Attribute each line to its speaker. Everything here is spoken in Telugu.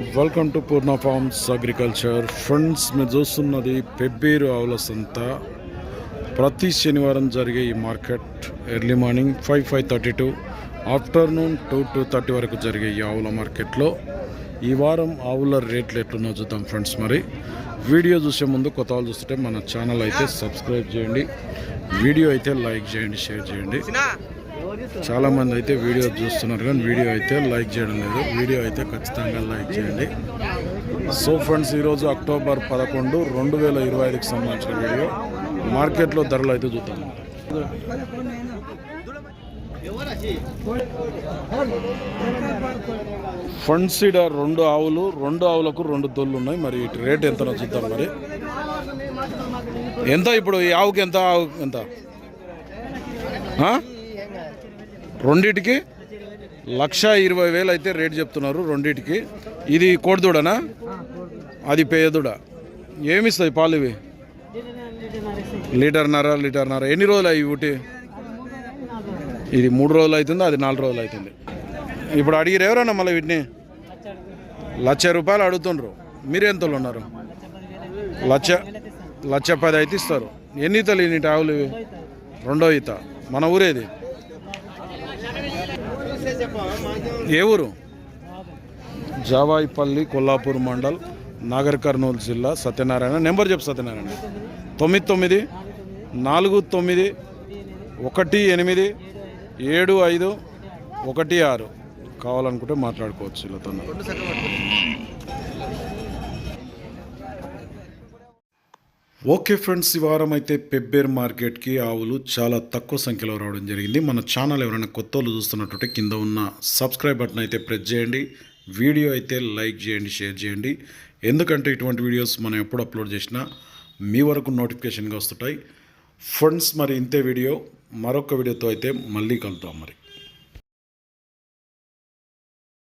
Speaker 1: Welcome to Purna farms agriculture friends మీరు చూస్తున్నది పెబ్బేరు ఆవుల సంత ప్రతి శనివారం జరిగే ఈ market early morning five five thirty to afternoon two two thirty వరకు జరిగే ఈ ఆవుల మార్కెట్లో ఈ వారం ఆవుల రేట్లు ఎట్లున్నా చూద్దాం ఫ్రెండ్స్ మరి. వీడియో చూసే ముందు కొత్త వాళ్ళు చూస్తుంటే మన ఛానల్ అయితే సబ్స్క్రైబ్ చేయండి. వీడియో అయితే లైక్ చేయండి షేర్ చేయండి. చాలా మంది అయితే వీడియో చూస్తున్నారు కానీ వీడియో అయితే లైక్ చేయడం లేదు. వీడియో అయితే ఖచ్చితంగా లైక్ చేయండి. సో ఫ్రెండ్స్ ఈరోజు అక్టోబర్ పదకొండు రెండు వేల ఇరవై ఐదుకి సంబంధించిన వీడియో. మార్కెట్లో ధరలు అయితే చూద్దాం. ఫండ్ సీడ రెండు ఆవులు రెండు ఆవులకు రెండు దొల్లు ఉన్నాయి. మరి రేట్ ఎంతనో చూద్దాం మరి. ఎంత ఇప్పుడు ఈ ఆవుకి ఎంత ఆవు ఎంత? రెండిటికి లక్ష ఇరవై వేలు అయితే రేట్ చెప్తున్నారు రెండిటికి. ఇది కోడిదూడనా? అది పేదూడ ఏమిస్తాయి పాలు ఇవి? లీటర్నర లీటర్నర ఎన్ని రోజులు అవి ఒకటి ఇది మూడు రోజులు అవుతుంది అది నాలుగు రోజులు అవుతుంది. ఇప్పుడు అడిగిరు ఎవరన్నా మళ్ళీ వీటిని? లక్ష రూపాయలు అడుగుతుండ్రు. మీరు ఎంతలో ఉన్నారు? లక్ష లక్ష పది అయితే ఇస్తారు. ఎన్ని ఈతలు ఇన్ని ఆవులు ఇవి? రెండో ఈత. మన ఊరేది? ఏ ఊరు? జావాయిపల్లి కొల్లాపూర్ మండల్ నాగర్ కర్నూలు జిల్లా సత్యనారాయణ. నెంబర్ చెప్పు సత్యనారాయణ. తొమ్మిది తొమ్మిది నాలుగు తొమ్మిది ఒకటి ఎనిమిది ఏడు ఐదు ఒకటి ఆరు. కావాలనుకుంటే మాట్లాడుకోవచ్చు వీళ్ళతో ఓకే ఫ్రెండ్స్ ఈ వారం అయితే పెబ్బేర్ మార్కెట్కి ఆవులు చాలా తక్కువ సంఖ్యలో రావడం జరిగింది. మన ఛానల్ ఎవరైనా కొత్త వాళ్ళు చూస్తున్నట్టుంటే కింద ఉన్న సబ్స్క్రైబ్ బటన్ అయితే ప్రెస్ చేయండి. వీడియో అయితే లైక్ చేయండి షేర్ చేయండి. ఎందుకంటే ఇటువంటి వీడియోస్ మనం ఎప్పుడు అప్లోడ్ చేసినా మీ వరకు నోటిఫికేషన్గా వస్తుంటాయి. ఫ్రెండ్స్ మరి ఇంతే వీడియో. మరొక వీడియోతో అయితే మళ్ళీ కలుద్దాం మరి.